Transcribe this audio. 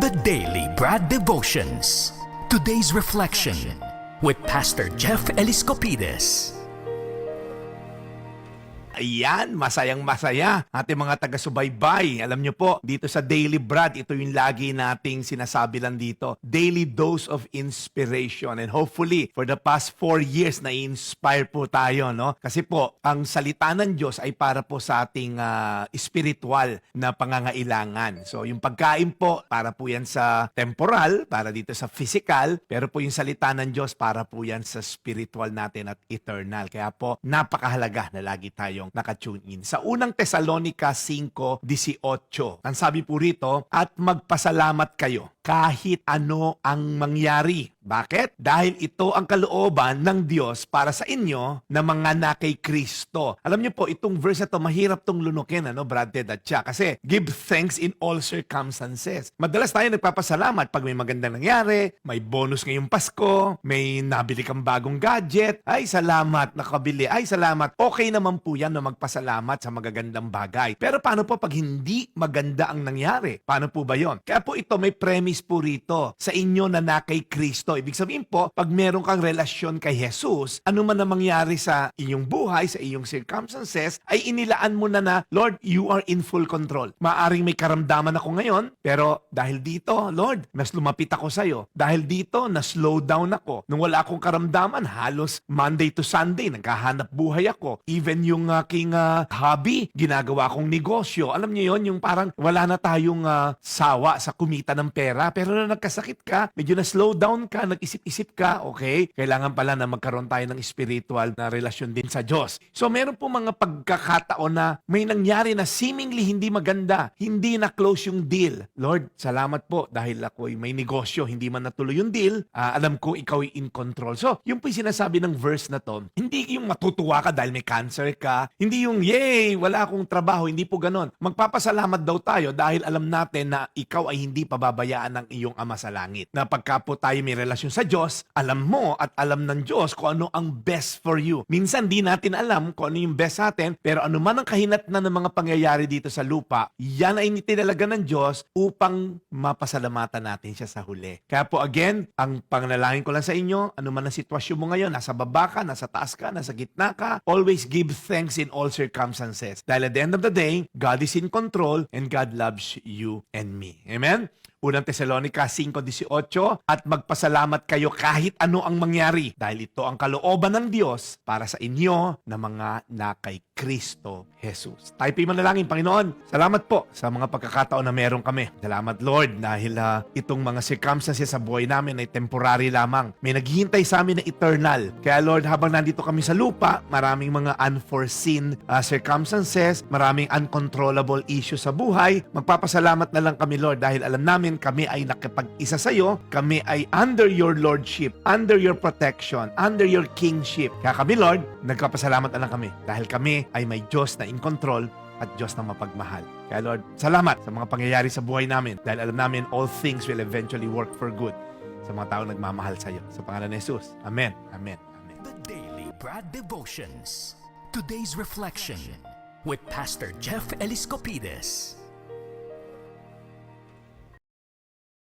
The Daily Brad Devotions. Today's reflection with Pastor Jeff Eliscopides. Ayan, masayang masaya. Ating mga taga-subaybay. Alam nyo po, dito sa Daily Brad, ito yung lagi nating sinasabi lang dito. Daily dose of inspiration. And hopefully, for the past four years, na-inspire po tayo, no? Kasi po, ang salita ng Diyos ay para po sa ating ah, spiritual na pangangailangan. So, yung pagkain po, para po yan sa temporal, para dito sa physical, pero po yung salita ng Diyos, para po yan sa spiritual natin at eternal. Kaya po, napakahalaga na lagi tayong nakatune in. Sa unang Tesalonica 5.18, ang sabi po rito, at magpasalamat kayo kahit ano ang mangyari. Bakit? Dahil ito ang kalooban ng Diyos para sa inyo na mga na kay Kristo. Alam niyo po, itong verse na to, mahirap tong lunukin, ano, Brad Ted at siya. Kasi, give thanks in all circumstances. Madalas tayo nagpapasalamat pag may magandang nangyari, may bonus ngayong Pasko, may nabili kang bagong gadget. Ay, salamat, nakabili. Ay, salamat. Okay naman po yan na magpasalamat sa magagandang bagay. Pero paano po pag hindi maganda ang nangyari? Paano po ba yon? Kaya po ito may premise po rito sa inyo na na kay Kristo. Ibig sabihin po, pag meron kang relasyon kay Jesus, ano man na mangyari sa inyong buhay, sa iyong circumstances, ay inilaan mo na na, Lord, you are in full control. Maaring may karamdaman ako ngayon, pero dahil dito, Lord, mas lumapit ako sa iyo. Dahil dito, na-slow down ako. Nung wala akong karamdaman, halos Monday to Sunday, naghahanap buhay ako. Even yung aking ah, hobby, ginagawa kong negosyo. Alam niyo yon yung parang wala na tayong ah, sawa sa kumita ng pera. Pero na nagkasakit ka, medyo na-slow down ka, nag-isip-isip ka, okay? Kailangan pala na magkaroon tayo ng spiritual na relasyon din sa Diyos. So meron po mga pagkakataon na may nangyari na seemingly hindi maganda, hindi na close yung deal. Lord, salamat po dahil ako'y may negosyo, hindi man natuloy yung deal, ah, alam ko ikaw ay in control. So, yung po yung sinasabi ng verse na to, hindi yung matutuwa ka dahil may cancer ka, hindi yung yay, wala akong trabaho, hindi po ganon. Magpapasalamat daw tayo dahil alam natin na ikaw ay hindi pababayaan ng iyong ama sa langit. Na pagka po tayo may relasyon sa Diyos, alam mo at alam ng Diyos kung ano ang best for you. Minsan di natin alam kung ano yung best sa atin, pero ano man ang kahinatnan ng mga pangyayari dito sa lupa, yan ay tinalaga ng Diyos upang mapasalamatan natin siya sa huli. Kaya po again, ang pangnalangin ko lang sa inyo, ano man ang sitwasyon mo ngayon, nasa baba ka, nasa taas ka, nasa gitna ka, always give thanks in all circumstances. Dahil at the end of the day, God is in control and God loves you and me. Amen? Unang Tesalonica 5.18 At magpasalamat kayo kahit ano ang mangyari dahil ito ang kalooban ng Diyos para sa inyo na mga na kay Kristo Jesus. Tayo po'y manalangin, Panginoon. Salamat po sa mga pagkakataon na meron kami. Salamat, Lord, dahil ah, itong mga circumstances sa buhay namin ay temporary lamang. May naghihintay sa amin na eternal. Kaya, Lord, habang nandito kami sa lupa, maraming mga unforeseen ah, circumstances, maraming uncontrollable issues sa buhay. Magpapasalamat na lang kami, Lord, dahil alam namin kami ay nakipag-isa sa iyo, kami ay under your lordship, under your protection, under your kingship. Kaya kami, Lord, nagpapasalamat na lang kami dahil kami ay may Diyos na in control at Diyos na mapagmahal. Kaya Lord, salamat sa mga pangyayari sa buhay namin dahil alam namin all things will eventually work for good sa mga taong nagmamahal sa iyo. Sa pangalan ni Jesus. Amen. Amen. Amen. The Daily Brad Devotions. Today's reflection with Pastor Jeff Eliscopides.